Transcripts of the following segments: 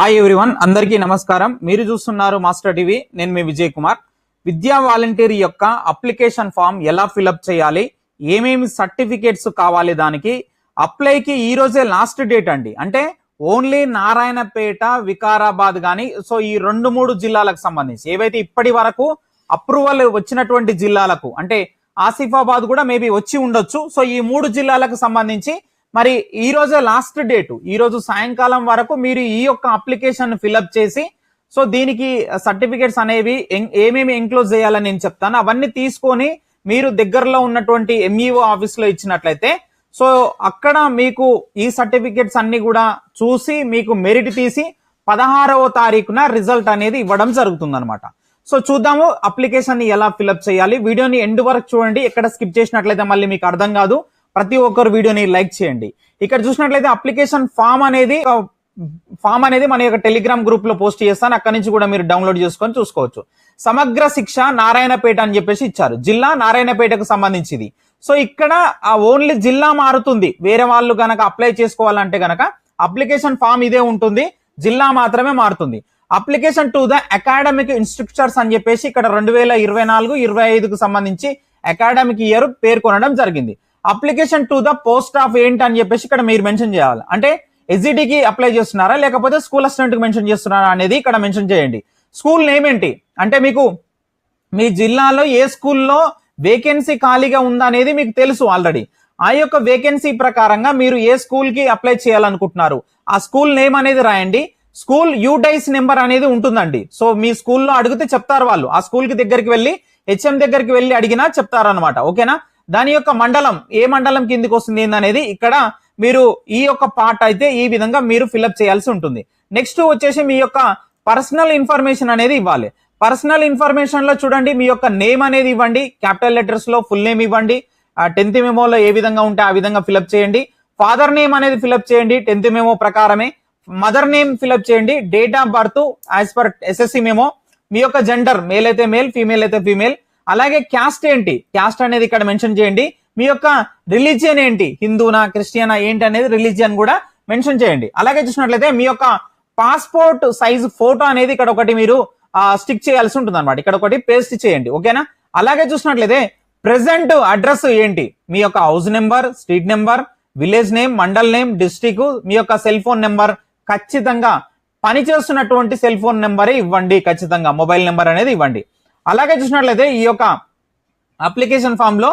Hi everyone అందరికీ నమస్కారం. మీరు చూస్తున్నారు మాస్టర్ టీవీ నేను మీ విజయ్ కుమార్. విద్యా వాలంటీర్ యొక్క అప్లికేషన్ ఫామ్ ఎలా ఫిలప్ చేయాలి? ఏమేమి సర్టిఫికేట్స్ కావాలి దానికి? అప్లైకి ఈ రోజే లాస్ట్ డేట్ అండి. అంటే ఓన్లీ నారాయణపేట వికారాబాద్ కానీ సో ఈ రెండు మూడు జిల్లాలకు సంబంధించి. ఏవైతే ఇప్పటి వరకు అప్రూవల్ వచ్చినటువంటి జిల్లాలకు అంటే ఆసిఫాబాద్ కూడా మేబీ వచ్చి ఉండొచ్చు. సో ఈ మూడు జిల్లాలకు సంబంధించి మరి ఈ రోజే లాస్ట్ డేటు ఈ రోజు సాయంకాలం వరకు మీరు ఈ యొక్క అప్లికేషన్ ఫిలప్ చేసి సో దీనికి సర్టిఫికేట్స్ అనేవి ఏమేమి ఎంక్లోజ్ చేయాలని నేను చెప్తాను. అవన్నీ తీసుకొని మీరు దగ్గరలో ఉన్నటువంటి ఎంఈఓ ఆఫీస్లో ఇచ్చినట్లయితే సో అక్కడ మీకు ఈ సర్టిఫికేట్స్ అన్ని కూడా చూసి మీకు మెరిట్ తీసి పదహారవ తారీఖున రిజల్ట్ అనేది ఇవ్వడం జరుగుతుంది సో చూద్దాము అప్లికేషన్ ఎలా ఫిలప్ చేయాలి. వీడియోని ఎండ్ వరకు చూడండి. ఎక్కడ స్కిప్ చేసినట్లయితే మళ్ళీ మీకు అర్థం కాదు. ప్రతి ఒక్కరు వీడియోని లైక్ చేయండి. ఇక్కడ చూసినట్లయితే అప్లికేషన్ ఫామ్ అనేది ఫామ్ అనేది మన యొక్క టెలిగ్రామ్ గ్రూప్లో పోస్ట్ చేస్తాను. అక్కడ నుంచి కూడా మీరు డౌన్లోడ్ చేసుకొని చూసుకోవచ్చు. సమగ్ర శిక్ష నారాయణపేట అని చెప్పేసి ఇచ్చారు. జిల్లా నారాయణపేటకు సంబంధించింది. సో ఇక్కడ ఓన్లీ జిల్లా మారుతుంది. వేరే వాళ్ళు కనుక అప్లై చేసుకోవాలంటే కనుక అప్లికేషన్ ఫామ్ ఇదే ఉంటుంది. జిల్లా మాత్రమే మారుతుంది. Application to the academic instructors అని చెప్పేసి ఇక్కడ రెండు వేల ఇరవై నాలుగు ఇరవై ఐదుకు సంబంధించి అకాడమిక్ ఇయర్ పేర్కొనడం జరిగింది. Application to the post of ఏంటి అని చెప్పేసి ఇక్కడ మీరు మెన్షన్ చేయాలి. అంటే ఎస్జిటికి అప్లై చేస్తున్నారా? లేకపోతే స్కూల్ అసిస్టెంట్కి మెన్షన్ చేస్తున్నారా అనేది ఇక్కడ మెన్షన్ చేయండి. స్కూల్ నేమ్ ఏంటి? అంటే మీకు మీ జిల్లాలో ఏ స్కూల్లో వేకెన్సీ ఖాళీగా ఉందా అనేది మీకు తెలుసు ఆల్రెడీ ఆ యొక్క వేకెన్సీ ప్రకారంగా మీరు ఏ స్కూల్కి అప్లై చేయాలనుకుంటున్నారు? ఆ స్కూల్ నేమ్ అనేది రాయండి. స్కూల్ యూడైస్ నెంబర్ అనేది ఉంటుందండి. సో మీ స్కూల్లో అడిగితే చెప్తారు వాళ్ళు. ఆ స్కూల్కి దగ్గరికి వెళ్ళి హెచ్ఎం దగ్గరికి వెళ్ళి అడిగినా చెప్తారనమాట ఓకేనా? దాని యొక్క మండలం ఏ మండలం కిందికి వస్తుంది ఏందనేది ఇక్కడ మీరు ఈ యొక్క పార్ట్ అయితే ఈ విధంగా మీరు ఫిలప్ చేయాల్సి ఉంటుంది. నెక్స్ట్ వచ్చేసి మీ యొక్క పర్సనల్ ఇన్ఫర్మేషన్ అనేది ఇవ్వాలి. పర్సనల్ ఇన్ఫర్మేషన్లో చూడండి మీ యొక్క నేమ్ అనేది ఇవ్వండి క్యాపిటల్ లెటర్స్లో ఫుల్ నేమ్ ఇవ్వండి టెన్త్ మెమోలో ఏ విధంగా ఉంటే ఆ విధంగా ఫిలప్ చేయండి ఫాదర్ నేమ్ అనేది ఫిలప్ చేయండి టెన్త్ మెమో ప్రకారమే మదర్ నేమ్ ఫిలప్ చేయండి date of birth as per SSC memo మీ యొక్క జెండర్ మేల్ అయితే మేల్ ఫీమేల్ అయితే ఫీమేల్ అలాగే క్యాస్ట్ ఏంటి? క్యాస్ట్ అనేది ఇక్కడ మెన్షన్ చేయండి. మీ యొక్క రిలీజియన్ ఏంటి? హిందూనా క్రిస్టియనా ఏంటి అనేది రిలీజియన్ కూడా మెన్షన్ చేయండి. అలాగే చూసినట్లయితే మీ యొక్క పాస్పోర్ట్ సైజ్ ఫోటో అనేది ఇక్కడ ఒకటి మీరు స్టిక్ చేయాల్సి ఉంటుంది అనమాట ఇక్కడ ఒకటి పేస్ట్ చేయండి. ఓకేనా? అలాగే చూసినట్లయితే ప్రెసెంట్ అడ్రస్ ఏంటి? మీ యొక్క house number street number village name mandal name district మీ యొక్క సెల్ ఫోన్ నెంబర్. ఖచ్చితంగా పనిచేస్తున్నటువంటి సెల్ ఫోన్ నెంబరే ఇవ్వండి. ఖచ్చితంగా మొబైల్ నెంబర్ అనేది ఇవ్వండి. అలాగే చూసినట్లయితే ఈ యొక్క అప్లికేషన్ ఫామ్లో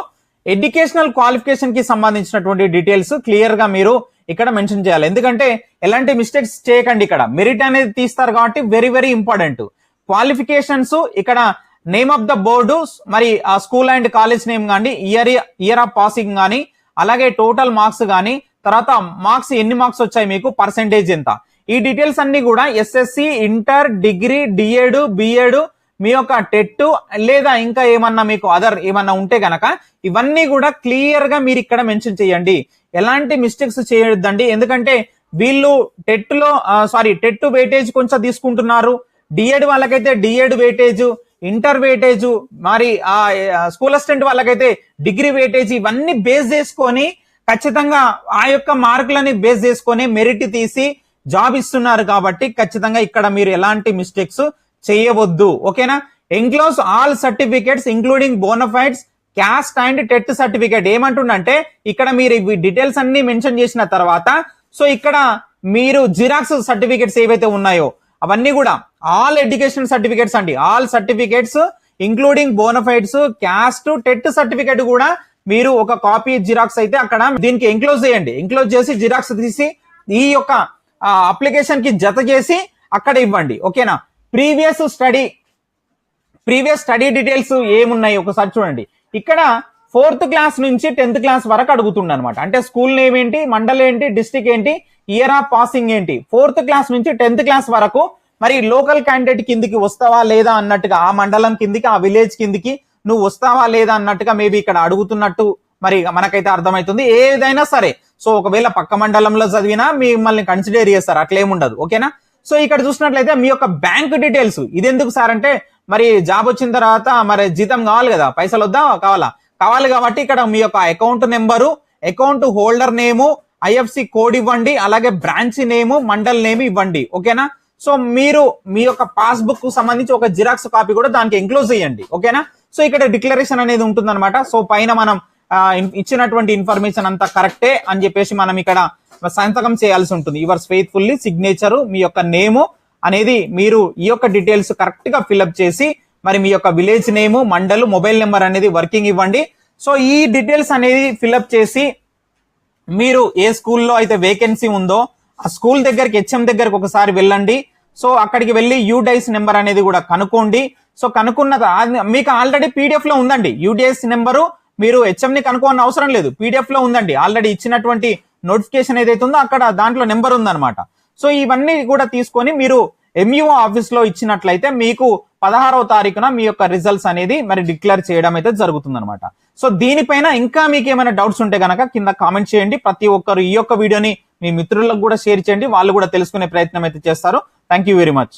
ఎడ్యుకేషనల్ క్వాలిఫికేషన్కి సంబంధించినటువంటి డీటెయిల్స్ క్లియర్గా మీరు ఇక్కడ మెన్షన్ చేయాలి. ఎందుకంటే ఎలాంటి మిస్టేక్స్ చేయకండి ఇక్కడ. మెరిట్ అనేది తీస్తారు కాబట్టి వెరీ వెరీ ఇంపార్టెంట్. క్వాలిఫికేషన్స్ ఇక్కడ నేమ్ ఆఫ్ ద బోర్డు మరి ఆ స్కూల్ అండ్ కాలేజ్ నేమ్ కానీ ఇయర్ ఇయర్ ఆఫ్ పాసింగ్ కానీ అలాగే టోటల్ మార్క్స్ కానీ తర్వాత మార్క్స్ ఎన్ని మార్క్స్ వచ్చాయి మీకు పర్సెంటేజ్ ఎంత. ఈ డీటెయిల్స్ అన్ని కూడా SSC inter degree D Ed B Ed మీ యొక్క టెట్ లేదా ఇంకా ఏమన్నా మీకు అదర్ ఏమన్నా ఉంటే గనక ఇవన్నీ కూడా క్లియర్గా మీరు ఇక్కడ మెన్షన్ చేయండి. ఎలాంటి మిస్టేక్స్ చేయొద్దండి. ఎందుకంటే వీళ్ళు టెట్లో సారీ టెట్ వెయిటేజ్ కొంచెం తీసుకుంటున్నారు. డిఎడ్ వాళ్ళకైతే డిఎడ్ వెయిటేజ్ ఇంటర్ వెయిటేజ్ మరి ఆ స్కూల్ అసిస్టెంట్ వాళ్ళకైతే డిగ్రీ వెయిటేజ్ ఇవన్నీ బేస్ చేసుకొని ఖచ్చితంగా ఆ యొక్క మార్కులని బేస్ చేసుకొని మెరిట్ తీసి జాబ్ ఇస్తున్నారు కాబట్టి ఖచ్చితంగా ఇక్కడ మీరు ఎలాంటి మిస్టేక్స్ చేయవద్దు. ఓకేనా? Enclose all certificates including bonafides caste and TET certificate ఏమంటుండంటే ఇక్కడ మీరు ఇవి డీటెయిల్స్ అన్ని మెన్షన్ చేసిన తర్వాత సో ఇక్కడ మీరు జిరాక్స్ సర్టిఫికేట్స్ ఏవైతే ఉన్నాయో అవన్నీ కూడా ఆల్ ఎడ్యుకేషన్ సర్టిఫికేట్స్ అండి. All certificates including bonafides caste TET certificate కూడా మీరు ఒక కాపీ జిరాక్స్ అయితే అక్కడ దీనికి ఎంక్లోజ్ చేయండి. ఎంక్లోజ్ చేసి జిరాక్స్ తీసి ఈ యొక్క అప్లికేషన్కి జత చేసి అక్కడ ఇవ్వండి. ఓకేనా? Previous study previous study details ఏమున్నాయి? ఒకసారి చూడండి. ఇక్కడ ఫోర్త్ క్లాస్ నుంచి టెన్త్ క్లాస్ వరకు అడుగుతుండ అనమాట అంటే స్కూల్ నేమ్ ఏంటి మండల్ ఏంటి డిస్టిక్ ఏంటి ఇయర్ ఆఫ్ పాసింగ్ ఏంటి? ఫోర్త్ క్లాస్ నుంచి టెన్త్ క్లాస్ వరకు మరి లోకల్ క్యాండిడేట్ కిందికి వస్తావా లేదా అన్నట్టుగా ఆ మండలం కిందికి ఆ విలేజ్ కిందికి నువ్వు వస్తావా లేదా అన్నట్టుగా మేబీ ఇక్కడ అడుగుతున్నట్టు మరి మనకైతే అర్థమవుతుంది. ఏదైనా సరే. సో ఒకవేళ పక్క మండలంలో చదివినా మిమ్మల్ని కన్సిడర్ చేస్తారు. అట్లేముండదు. ఓకేనా? సో ఇక్కడ చూసినట్లయితే మీ యొక్క బ్యాంక్ డీటెయిల్స్ ఇది ఎందుకు సార్ అంటే మరి జాబ్ వచ్చిన తర్వాత మరి జీతం కావాలి కదా పైసలు వద్దా? కావాలా? కావాలి కాబట్టి ఇక్కడ మీ యొక్క account number account holder name IFC code ఇవ్వండి అలాగే బ్రాంచ్ నేము మండల్ నేమ్ ఇవ్వండి. ఓకేనా సో మీరు మీ యొక్క పాస్బుక్కు సంబంధించి ఒక జిరాక్స్ కాపీ కూడా దానికి ఎంక్లోజ్ చేయండి. ఓకేనా సో ఇక్కడ డిక్లరేషన్ అనేది ఉంటుందన్నమాట. సో పైన మనం ఇచ్చినటువంటి ఇన్ఫర్మేషన్ అంతా కరెక్టే అని చెప్పేసి మనం ఇక్కడ సంతకం చేయాల్సి ఉంటుంది. యువర్స్ ఫెయిత్ఫుల్లీ సిగ్నేచర్ మీ యొక్క నేము అనేది మీరు ఈ యొక్క డీటెయిల్స్ కరెక్ట్గా ఫిల్అప్ చేసి మరి మీ యొక్క village name mandal mobile number అనేది వర్కింగ్ ఇవ్వండి. సో ఈ డీటెయిల్స్ అనేది ఫిల్అప్ చేసి మీరు ఏ స్కూల్లో అయితే వేకెన్సీ ఉందో ఆ స్కూల్ దగ్గరికి హెచ్ఎం దగ్గరికి ఒకసారి వెళ్ళండి. సో అక్కడికి వెళ్ళి యూడైస్ నెంబర్ అనేది కూడా కనుక్కోండి. సో కనుక్కున్న మీకు ఆల్రెడీ పీడిఎఫ్లో ఉందండి. యూడిఎస్ నెంబరు మీరు హెచ్ఎం ని కనుక్కోని అవసరం లేదు. పీడిఎఫ్లో ఉందండి. ఆల్రెడీ ఇచ్చినటువంటి నోటిఫికేషన్ ఏదైతే ఉందో అక్కడ దాంట్లో నెంబర్ ఉందన్నమాట. సో ఇవన్నీ కూడా తీసుకొని మీరు ఎంఈఓ ఆఫీస్లో ఇచ్చినట్లయితే మీకు పదహారవ తారీఖున మీ యొక్క రిజల్ట్స్ అనేది మరి డిక్లేర్ చేయడం అయితే జరుగుతుంది అనమాట సో దీనిపైన ఇంకా మీకు ఏమైనా డౌట్స్ ఉంటే కనుక కింద కామెంట్ చేయండి. ప్రతి ఒక్కరు ఈ యొక్క వీడియోని మీ మిత్రులకు కూడా షేర్ చేయండి. వాళ్ళు కూడా తెలుసుకునే ప్రయత్నం అయితే చేస్తారు. Thank you very much